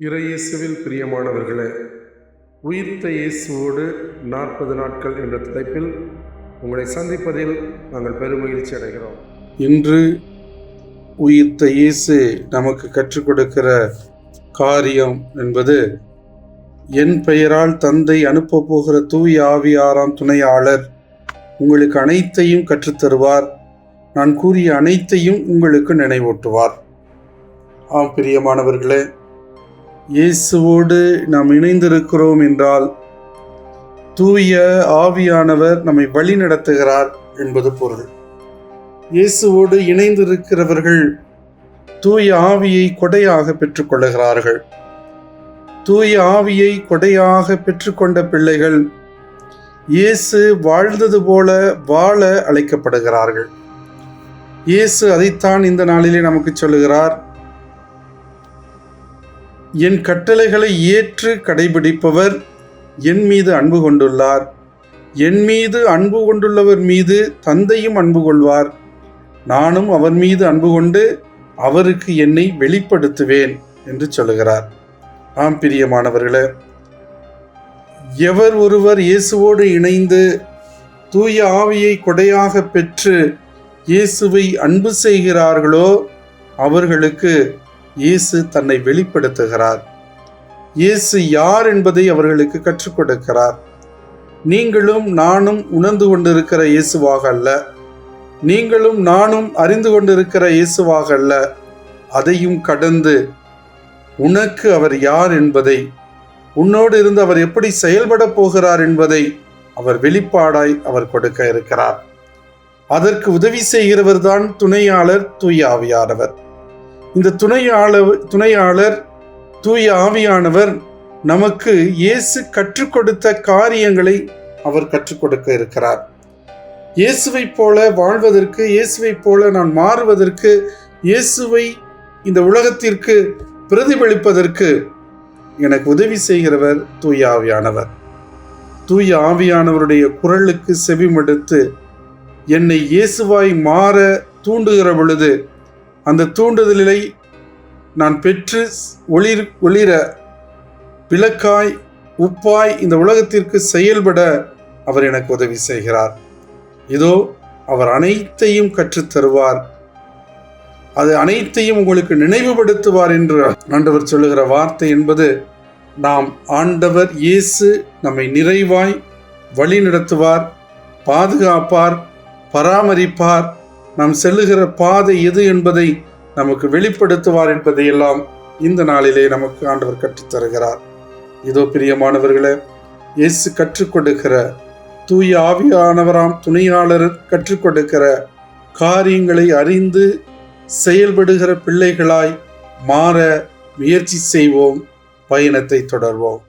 இறையேசுவில் பிரியமானவர்களே உயிர்த்த இயேசுவோடு நாற்பது நாட்கள் என்ற தலைப்பில் உங்களை சந்திப்பதில் நாங்கள் பெருமகிழ்ச்சி அடைகிறோம். இன்று உயிர்த்த இயேசு நமக்கு கற்றுக் கொடுக்கிற காரியம் என்பது என் பெயரால் தந்தை அனுப்பப் போகிற தூய் ஆவியாராம் துணையாளர் உங்களுக்கு அனைத்தையும் கற்றுத்தருவார். நான் கூறிய அனைத்தையும் உங்களுக்கு நினைவூட்டுவார். ஆம் பிரியமானவர்களே இயேசுவோடு நாம் இணைந்திருக்கிறோம் என்றால் தூய ஆவியானவர் நம்மை வழி நடத்துகிறார் என்பது பொருள். இயேசுவோடு இணைந்திருக்கிறவர்கள் தூய ஆவியை கொடையாக பெற்றுக்கொள்ளுகிறார்கள். தூய ஆவியை கொடையாக பெற்றுக்கொண்ட பிள்ளைகள் இயேசு வாழ்ந்தது போல வாழ அழைக்கப்படுகிறார்கள். இயேசு அதைத்தான் இந்த நாளிலே நமக்கு சொல்லுகிறார். என் கட்டளைகளை ஏற்று கடைபிடிப்பவர் என் மீது அன்பு கொண்டுள்ளார். என் மீது அன்பு கொண்டுள்ளவர் மீது தந்தையும் அன்பு கொள்வார். நானும் அவர் மீது அன்பு கொண்டு அவருக்கு என்னை வெளிப்படுத்துவேன் என்று சொல்லுகிறார். ஆம் பிரியமானவர்களே எவர் ஒருவர் இயேசுவோடு இணைந்து தூய ஆவியை கொடையாக பெற்று இயேசுவை அன்பு செய்கிறார்களோ அவர்களுக்கு இயேசு தன்னை வெளிப்படுத்துகிறார். இயேசு யார் என்பதை அவர்களுக்கு கற்றுக் கொடுக்கிறார். நீங்களும் நானும் உணர்ந்து கொண்டிருக்கிற இயேசுவாக அல்ல. நீங்களும் நானும் அறிந்து கொண்டிருக்கிற இயேசுவாக அல்ல. அதையும் கடந்து உனக்கு அவர் யார் என்பதை உன்னோடு இருந்து அவர் எப்படி செயல்பட போகிறார் என்பதை அவர் வெளிப்பாடாய் அவர் கொடுக்க இருக்கிறார். அதற்கு உதவி செய்கிறவர் தான் துணையாளர் தூயாவியானவர் ஆவியானவர். இந்த துணையாளர் துணையாளர் தூய ஆவியானவர் நமக்கு இயேசு கற்றுக் கொடுத்த காரியங்களை அவர் கற்றுக் கொடுக்க இருக்கிறார். இயேசுவை போல வாழ்வதற்கு இயேசுவை போல நான் மாறுவதற்கு இயேசுவை இந்த உலகத்திற்கு பிரதிபலிப்பதற்கு எனக்கு உதவி செய்கிறவர் தூய ஆவியானவர். தூய ஆவியானவருடைய குரலுக்கு செவிமடுத்து என்னை இயேசுவாய் மாற தூண்டுகிற பொழுது அந்த தூண்டுதலை நான் பெற்று ஒளிர் ஒளிர விளக்காய் உப்பாய் இந்த உலகத்திற்கு செயல்பட அவர் எனக்கு உதவி செய்கிறார். இதோ அவர் அனைத்தையும் கற்றுத் தருவார் அது அனைத்தையும் உங்களுக்கு நினைவுபடுத்துவார் என்று ஆண்டவர் சொல்லுகிற வார்த்தை என்பது நாம் ஆண்டவர் இயேசு நம்மை நிறைவாய் வழி நடத்துவார் பாதுகாப்பார் பராமரிப்பார் நாம் செல்லுகிற பாதை எது என்பதை நமக்கு வெளிப்படுத்துவார் என்பதையெல்லாம் இந்த நாளிலே நமக்கு ஆண்டவர் கற்றுத் தருகிறார் இதோ பிரியமானவர்களே இயேசு கற்றுக்கொடுக்கிற தூய ஆவியானவராம் துணையாளர் கற்றுக்கொடுக்கிற காரியங்களை அறிந்து செயல்படுகிற பிள்ளைகளாய் மாற முயற்சி செய்வோம் பயணத்தை தொடர்வோம்.